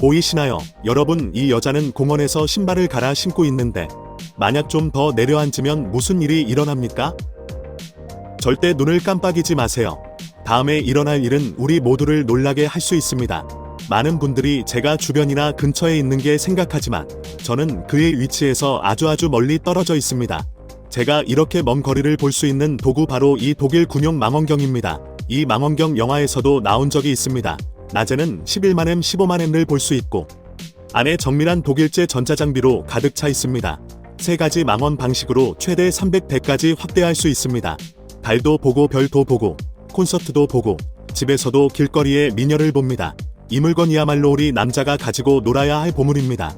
보이시나요? 여러분, 이 여자는 공원에서 신발을 갈아 신고 있는데, 만약 좀 더 내려앉으면 무슨 일이 일어납니까? 절대 눈을 깜빡이지 마세요. 다음에 일어날 일은 우리 모두를 놀라게 할 수 있습니다. 많은 분들이 제가 주변이나 근처에 있는 게 생각하지만 저는 그의 위치에서 아주 아주 멀리 떨어져 있습니다. 제가 이렇게 먼 거리를 볼 수 있는 도구 바로 이 독일 군용 망원경입니다. 이 망원경 영화에서도 나온 적이 있습니다. 낮에는 11만엠 15만엠을 볼 수 있고 안에 정밀한 독일제 전자장비로 가득 차 있습니다. 세 가지 망원 방식으로 최대 300대까지 확대할 수 있습니다. 달도 보고 별도 보고 콘서트도 보고 집에서도 길거리에 미녀를 봅니다. 이 물건이야말로 우리 남자가 가지고 놀아야 할 보물입니다.